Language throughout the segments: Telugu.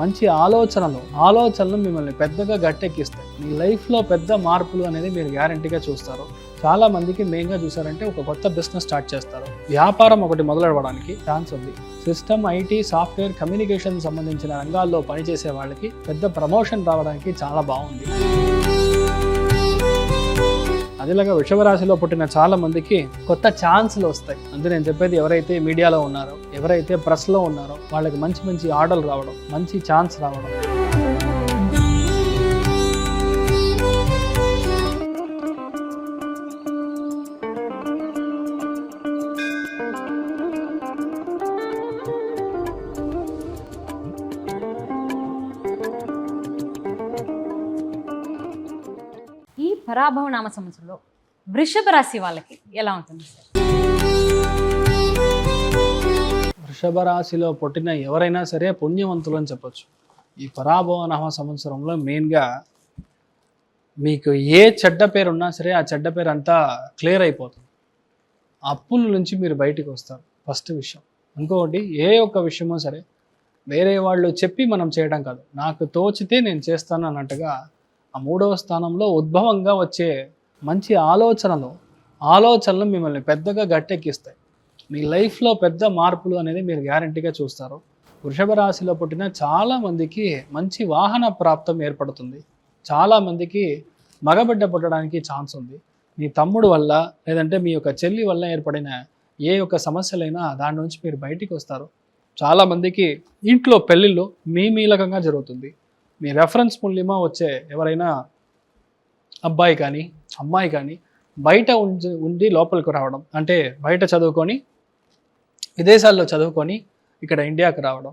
మంచి ఆలోచనలు ఆలోచనలు మిమ్మల్ని పెద్దగా గట్టెక్కిస్తాయి. మీ లైఫ్లో పెద్ద మార్పులు అనేది మీరు గ్యారంటీగా చూస్తారు. చాలా మందికి మెయిన్గా చూసారంటే ఒక కొత్త బిజినెస్ స్టార్ట్ చేస్తారు. వ్యాపారం ఒకటి మొదలెడవడానికి ఛాన్స్ ఉంది. సిస్టమ్ ఐటీ సాఫ్ట్వేర్ కమ్యూనికేషన్ సంబంధించిన రంగాల్లో పనిచేసే వాళ్ళకి పెద్ద ప్రమోషన్ రావడానికి చాలా బాగుంది. అదేలాగా వృషభరాశిలో పుట్టిన చాలా మందికి కొత్త ఛాన్స్లు వస్తాయి. అంటే నేను చెప్పేది ఎవరైతే మీడియాలో ఉన్నారో ఎవరైతే ప్రెస్లో ఉన్నారో వాళ్ళకి మంచి మంచి ఆర్డర్లు రావడం మంచి ఛాన్స్ రావడం. పరాభవ నామ సంవత్సరంలో వృషభ రాశి వాళ్ళకి ఎలా ఉంటుంది సార్? వృషభ రాశిలో పుట్టిన ఎవరైనా సరే పుణ్యవంతులు అని చెప్పచ్చు. ఈ పరాభవ నామ సంవత్సరంలో మెయిన్గా మీకు ఏ చెడ్డ పేరు ఉన్నా సరే ఆ చెడ్డ పేరు అంతా క్లియర్ అయిపోతుంది. అప్పుల నుంచి మీరు బయటికి వస్తారు. ఫస్ట్ విషయం. ఇంకొకటి ఏ ఒక్క విషయమో సరే వేరే వాళ్ళు చెప్పి మనం చేయడం కాదు. నాకు తోచితే నేను చేస్తాను అన్నట్టుగా ఆ మూడవ స్థానంలో ఉద్భవంగా వచ్చే మంచి ఆలోచనలు ఆలోచనలు మిమ్మల్ని పెద్దగా గట్టెక్కిస్తాయి. మీ లైఫ్లో పెద్ద మార్పులు అనేది మీరు గ్యారంటీగా చూస్తారు. వృషభ రాశిలో పుట్టిన చాలామందికి మంచి వాహన ప్రాప్తం ఏర్పడుతుంది. చాలామందికి మగబిడ్డ పుట్టడానికి ఛాన్స్ ఉంది. మీ తమ్ముడు వల్ల లేదంటే మీ యొక్క చెల్లి వల్ల ఏర్పడిన ఏ యొక్క సమస్యలైనా దాని నుంచి మీరు బయటికి వస్తారు. చాలామందికి ఇంట్లో పెళ్ళిళ్ళు మీ మీలకంగా జరుగుతుంది. మీ రెఫరెన్స్ మూల్యమా వచ్చే ఎవరైనా అబ్బాయి కానీ అమ్మాయి కానీ బయట ఉండి ఉండి లోపలికి రావడం. అంటే బయట చదువుకొని విదేశాల్లో చదువుకొని ఇక్కడ ఇండియాకి రావడం.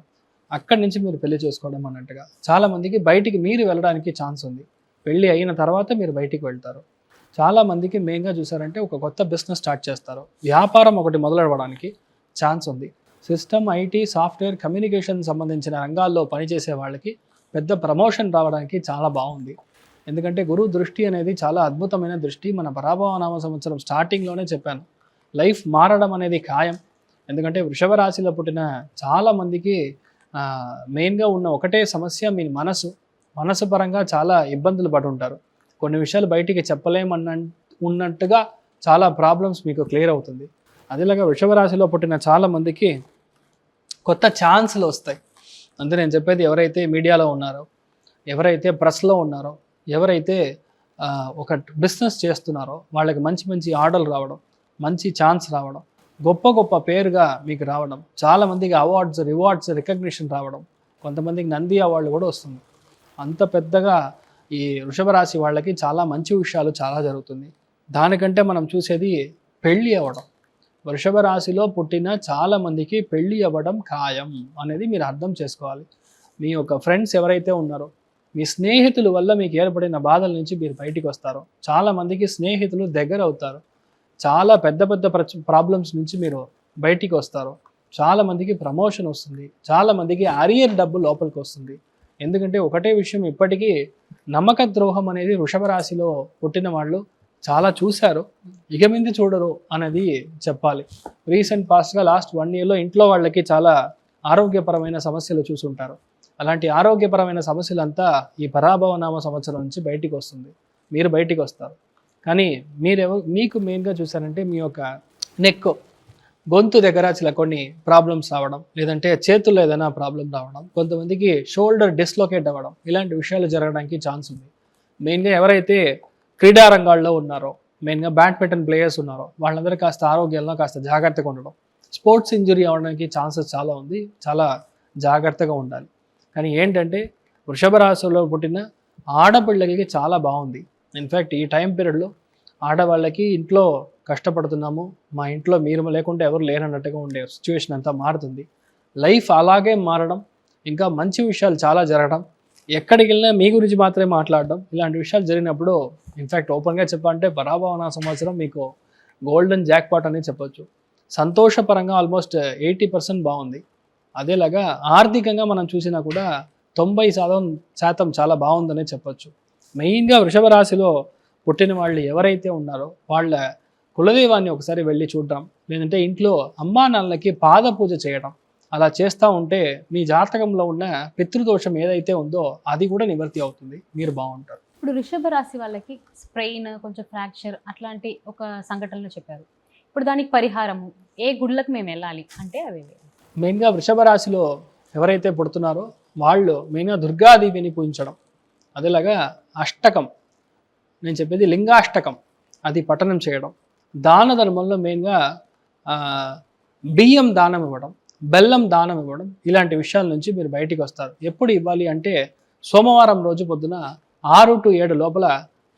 అక్కడి నుంచి మీరు పెళ్ళి చేసుకోవడం అన్నట్టుగా. చాలామందికి బయటికి మీరు వెళ్ళడానికి ఛాన్స్ ఉంది. పెళ్ళి అయిన తర్వాత మీరు బయటికి వెళ్తారు. చాలామందికి మెయిన్గా చూసారంటే ఒక కొత్త బిజినెస్ స్టార్ట్ చేస్తారు. వ్యాపారం ఒకటి మొదలవడానికి ఛాన్స్ ఉంది. సిస్టమ్ ఐటీ సాఫ్ట్వేర్ కమ్యూనికేషన్ సంబంధించిన రంగాల్లో పనిచేసే వాళ్ళకి పెద్ద ప్రమోషన్ రావడానికి చాలా బాగుంది. ఎందుకంటే గురువు దృష్టి అనేది చాలా అద్భుతమైన దృష్టి. మన పరాభవ నామ సంవత్సరం స్టార్టింగ్లోనే చెప్పాను. లైఫ్ మారడం అనేది ఖాయం. ఎందుకంటే వృషభ రాశిలో పుట్టిన చాలామందికి మెయిన్గా ఉన్న ఒకటే సమస్య మీ మనసు. మనసు పరంగా చాలా ఇబ్బందులు పడి ఉంటారు కొన్ని విషయాలు బయటికి చెప్పలేమన్న ఉన్నట్టుగా చాలా ప్రాబ్లమ్స్ మీకు క్లియర్ అవుతుంది. అదేలాగా వృషభ రాశిలో పుట్టిన చాలామందికి కొత్త ఛాన్స్లు వస్తాయి. అంటే నేను చెప్పేది ఎవరైతే మీడియాలో ఉన్నారో ఎవరైతే ప్రెస్లో ఉన్నారో ఎవరైతే ఒక బిజినెస్ చేస్తున్నారో వాళ్ళకి మంచి మంచి ఆర్డర్లు రావడం మంచి ఛాన్స్ రావడం గొప్ప గొప్ప పేరుగా మీకు రావడం చాలామందికి అవార్డ్స్ రివార్డ్స్ రికగ్నిషన్ రావడం కొంతమందికి నంది అవార్డు కూడా వస్తుంది అంత పెద్దగా ఈ వృషభ రాశి వాళ్ళకి చాలా మంచి విషయాలు చాలా జరుగుతుంది దానికంటే మనం చూసేది పెళ్ళి అవ్వడం. వృషభ రాశిలో పుట్టిన చాలామందికి పెళ్ళి అవ్వడం ఖాయం అనేది మీరు అర్థం చేసుకోవాలి. మీ యొక్క ఫ్రెండ్స్ ఎవరైతే ఉన్నారో మీ స్నేహితుల వల్ల మీకు ఏర్పడిన బాధల నుంచి మీరు బయటికి వస్తారు. చాలామందికి స్నేహితులు దగ్గర అవుతారు. చాలా పెద్ద పెద్ద ప్రాబ్లమ్స్ నుంచి మీరు బయటికి వస్తారు. చాలామందికి ప్రమోషన్ వస్తుంది. చాలామందికి అరియర్ డబ్బు లోపలికి వస్తుంది. ఎందుకంటే ఒకటే విషయం ఇప్పటికీ నమ్మక ద్రోహం అనేది వృషభ రాశిలో పుట్టిన వాళ్ళు చాలా చూశారు. ఇక మింది చూడరు అనేది చెప్పాలి. రీసెంట్ పాస్ట్గా లాస్ట్ వన్ ఇయర్లో ఇంట్లో వాళ్ళకి చాలా ఆరోగ్యపరమైన సమస్యలు చూసుంటారు. అలాంటి ఆరోగ్యపరమైన సమస్యలంతా ఈ పరాభవ నామ సంవత్సరం నుంచి బయటికి వస్తుంది. మీరు బయటికి వస్తారు. కానీ మీరెవ మీకు మెయిన్గా చూసారంటే మీ యొక్క నెక్ గొంతు దగ్గర చిల కొన్ని ప్రాబ్లమ్స్ రావడం లేదంటే చేతుల్లో ఏదైనా ప్రాబ్లం రావడం కొంతమందికి షోల్డర్ డిస్లోకేట్ అవ్వడం ఇలాంటి విషయాలు జరగడానికి ఛాన్స్ ఉంది. మెయిన్గా ఎవరైతే క్రీడా రంగాల్లో ఉన్నారో మెయిన్గా బ్యాడ్మింటన్ ప్లేయర్స్ ఉన్నారో. వాళ్ళందరూ కాస్త ఆరోగ్యంలో కాస్త జాగ్రత్తగా ఉండడం. స్పోర్ట్స్ ఇంజురీ అవ్వడానికి ఛాన్సెస్ చాలా ఉంది. చాలా జాగ్రత్తగా ఉండాలి. కానీ ఏంటంటే వృషభ రాశిలో పుట్టిన ఆడపిల్లలకి చాలా బాగుంది. ఇన్ఫ్యాక్ట్ ఈ టైం పీరియడ్లో ఆడవాళ్ళకి ఇంట్లో కష్టపడుతున్నాము. మా ఇంట్లో మీరు లేకుంటే ఎవరు లేరన్నట్టుగా ఉండే సిచ్యువేషన్ అంతా మారుతుంది. లైఫ్ అలాగే మారడం ఇంకా మంచి విషయాలు చాలా జరగడం ఎక్కడికి వెళ్ళినా మీ గురించి మాత్రమే మాట్లాడడం. ఇలాంటి విషయాలు జరిగినప్పుడు ఇన్ఫ్యాక్ట్ ఓపెన్గా చెప్పాలంటే పరాభవన సంవత్సరం మీకు గోల్డెన్ జాక్పాట్ అని చెప్పొచ్చు. సంతోషపరంగా ఆల్మోస్ట్ ఎయిటీ పర్సెంట్ బాగుంది. అదేలాగా ఆర్థికంగా మనం చూసినా కూడా తొంభై శాతం శాతం చాలా బాగుందనే చెప్పొచ్చు. మెయిన్గా వృషభ రాశిలో పుట్టిన వాళ్ళు ఎవరైతే ఉన్నారో వాళ్ళ కులదైవాన్ని ఒకసారి వెళ్ళి చూడడం లేదంటే ఇంట్లో అమ్మా నాన్నలకి పాద పూజ చేయడం. అలా చేస్తూ ఉంటే మీ జాతకంలో ఉన్న పితృదోషం ఏదైతే ఉందో అది కూడా నివర్తి అవుతుంది. మీరు బాగుంటారు. ఇప్పుడు వృషభ రాశి వాళ్ళకి స్ప్రెయిన్ కొంచెం ఫ్రాక్చర్ అట్లాంటి ఒక సంఘటనలు చెప్పారు. ఇప్పుడు దానికి పరిహారము ఏ గుడ్లకు మేము వెళ్ళాలి అంటే అవి మెయిన్గా వృషభ రాశిలో ఎవరైతే పుడుతున్నారో వాళ్ళు మెయిన్గా దుర్గాదేవిని పూజించడం. అదేలాగా అష్టకం నేను చెప్పేది లింగాష్టకం అది పఠనం చేయడం. దాన ధర్మంలో మెయిన్గా బియ్యం దానం ఇవ్వడం. బెల్లం దానం ఇవ్వడం ఇలాంటి విషయాల నుంచి మీరు బయటికి వస్తారు. ఎప్పుడు ఇవ్వాలి అంటే సోమవారం రోజు పొద్దున ఆరు టు ఏడు లోపల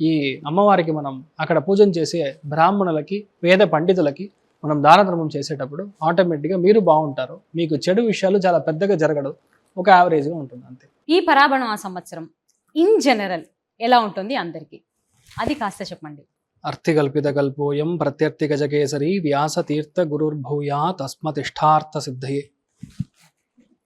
ఈ అమ్మవారికి మనం అక్కడ పూజన చేసే బ్రాహ్మణులకి వేద పండితులకి మనం దాన ధర్మం చేసేటప్పుడు ఆటోమేటిక్గా మీరు బాగుంటారు. మీకు చెడు విషయాలు చాలా పెద్దగా జరగడు. ఒక యావరేజ్గా ఉంటుంది అంతే. ఈ పరాభణం ఆ సంవత్సరం. ఇన్ జనరల్ ఎలా ఉంటుంది అందరికీ? అది కాస్త చెప్పండి. అర్థికల్పిత కల్పోయం ప్రత్యర్థి గజకేసరి వ్యాసతీర్థ గురుర్భూయా తస్మతిష్టార్థ సిద్ధయే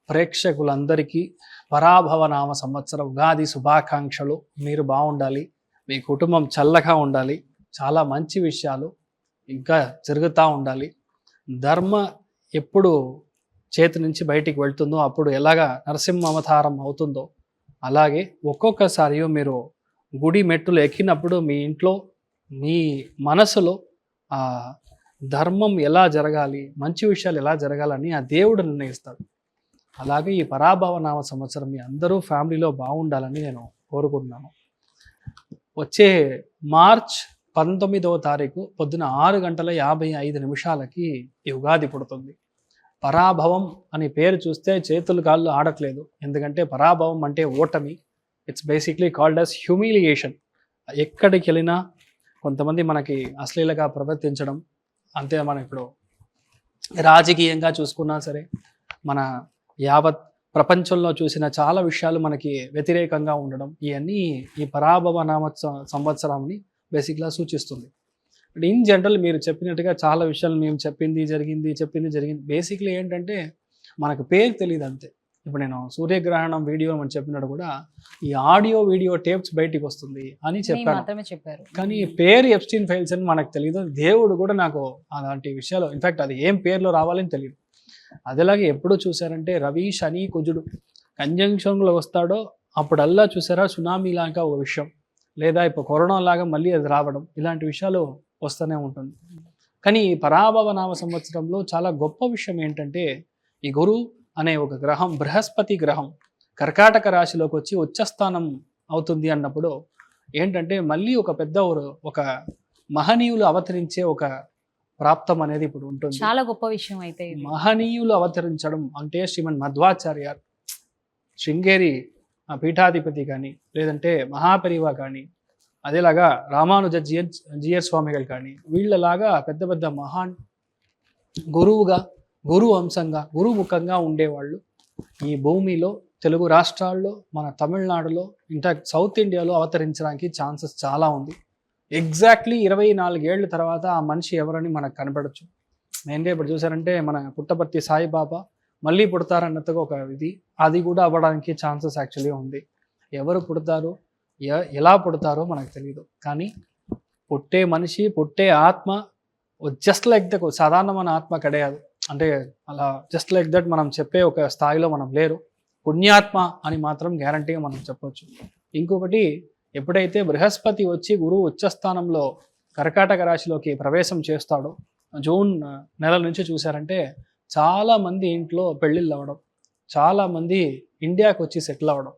ప్రేక్షకులందరికీ పరాభవ నామ సంవత్సర ఉగాది శుభాకాంక్షలు మీరు బాగుండాలి మీ కుటుంబం చల్లగా ఉండాలి చాలా మంచి విషయాలు ఇంకా జరుగుతూ ఉండాలి. ధర్మ ఎప్పుడు చేతి నుంచి బయటికి వెళ్తుందో అప్పుడు ఎలాగా నరసింహ అవతారం అవుతుందో అలాగే ఒక్కొక్కసారి మీరు గుడి మెట్టులు ఎక్కినప్పుడు మీ ఇంట్లో మీ మనసులో ఆ ధర్మం ఎలా జరగాలి మంచి విషయాలు ఎలా జరగాలని ఆ దేవుడు నిర్ణయిస్తాడు. అలాగే ఈ పరాభవ నామ సంవత్సరం మీ అందరూ ఫ్యామిలీలో బాగుండాలని నేను కోరుకుంటున్నాను. వచ్చే మార్చ్ పంతొమ్మిదవ తారీఖు పొద్దున ఆరు గంటల యాభై ఐదు నిమిషాలకి ఈ ఉగాది పుడుతుంది. పరాభవం అని పేరు చూస్తే చేతులు కాళ్ళు ఆడట్లేదు. ఎందుకంటే పరాభవం అంటే ఓటమి. It's basically called as humiliation ఎక్కడికి వెళ్ళినా కొంతమంది మనకి అశ్లీలగా ప్రవర్తించడం అంతే మనం ఇప్పుడు రాజకీయంగా చూసుకున్నా సరే మన యావత్ ప్రపంచంలో చూసిన చాలా విషయాలు మనకి వ్యతిరేకంగా ఉండడం ఇవన్నీ ఈ పరాభవ నామ సంవత్సరాన్ని బేసిక్గా సూచిస్తుంది. ఇన్ జనరల్ మీరు చెప్పినట్టుగా చాలా విషయాలు మేము చెప్పింది జరిగింది చెప్పింది జరిగింది. బేసిక్లీ ఏంటంటే మనకు పేరు తెలియదు అంతే. ఇప్పుడు నేను సూర్యగ్రహణం వీడియో అని చెప్పినట్టు కూడా ఈ ఆడియో వీడియో టేప్స్ బయటికి వస్తుంది అని చెప్పాను చెప్పారు. కానీ పేరు ఎప్స్టీన్ ఫైల్స్ అని మనకు తెలియదు దేవుడు కూడా నాకు అలాంటి విషయాలు ఇన్ఫాక్ట్ అది ఏం పేర్లో రావాలని తెలియదు అదేలాగే ఎప్పుడు చూసారంటే రవి శని కుజుడు కంజంక్షన్లో వస్తాడో అప్పుడల్లా చూసారా సునామీ లాగా ఒక విషయం. లేదా ఇప్పుడు కరోనా లాగా మళ్ళీ అది రావడం. ఇలాంటి విషయాలు వస్తూనే ఉంటుంది. కానీ ఈ పరాభవ నామ సంవత్సరంలో చాలా గొప్ప విషయం ఏంటంటే ఈ గురు అనే ఒక గ్రహం బృహస్పతి గ్రహం కర్కాటక రాశిలోకి వచ్చి ఉచ్చస్థానం అవుతుంది అన్నప్పుడు ఏంటంటే మళ్ళీ ఒక పెద్ద ఒక- మహనీయులు అవతరించే ఒక ప్రాప్తం అనేది ఇప్పుడు ఉంటుంది చాలా గొప్ప విషయం అయితే. మహనీయులు అవతరించడం అంటే శ్రీమన్ మధ్వాచార్య శృంగేరి ఆ పీఠాధిపతి కానీ లేదంటే మహాపరివ కానీ అదేలాగా రామానుజ జియర్ జియర్ స్వామిகள் కానీ వీళ్ళలాగా పెద్ద పెద్ద మహాన్ గురువుగా గురు అంశంగా గురుముఖంగా ఉండేవాళ్ళు. ఈ భూమిలో తెలుగు రాష్ట్రాల్లో మన తమిళనాడులో ఇంటాక్ట్ సౌత్ ఇండియాలో అవతరించడానికి ఛాన్సెస్ చాలా ఉంది. ఎగ్జాక్ట్లీ ఇరవై నాలుగేళ్ళ తర్వాత ఆ మనిషి ఎవరని మనకు కనపడచ్చు. మెయిన్గా ఇప్పుడు చూసారంటే మన పుట్టపర్తి సాయిబాబా మళ్ళీ పుడతారన్నట్టుగా ఒక ఇది అది కూడా అవ్వడానికి ఛాన్సెస్ యాక్చువల్లీ ఉంది. ఎవరు పుడతారు ఎ- ఎలా పుడతారో మనకు తెలియదు కానీ పుట్టే మనిషి పుట్టే ఆత్మ జస్ట్ లైక్ ద సాధారణమైన ఆత్మ కడయాదు అంటే అలా జస్ట్ లైక్ దట్ మనం చెప్పే ఒక స్థాయిలో మనం లేరు. పుణ్యాత్మ అని మాత్రం గ్యారంటీగా మనం చెప్పొచ్చు. ఇంకొకటి ఎప్పుడైతే బృహస్పతి వచ్చి గురువు ఉచ్చస్థానంలో కర్కాటక రాశిలోకి ప్రవేశం చేస్తాడో జూన్ నెల నుంచి చూశారంటే చాలామంది ఇంట్లో పెళ్ళిళ్ళు అవ్వడం చాలామంది ఇండియాకు ఇండియాకి వచ్చి సెటిల్ అవ్వడం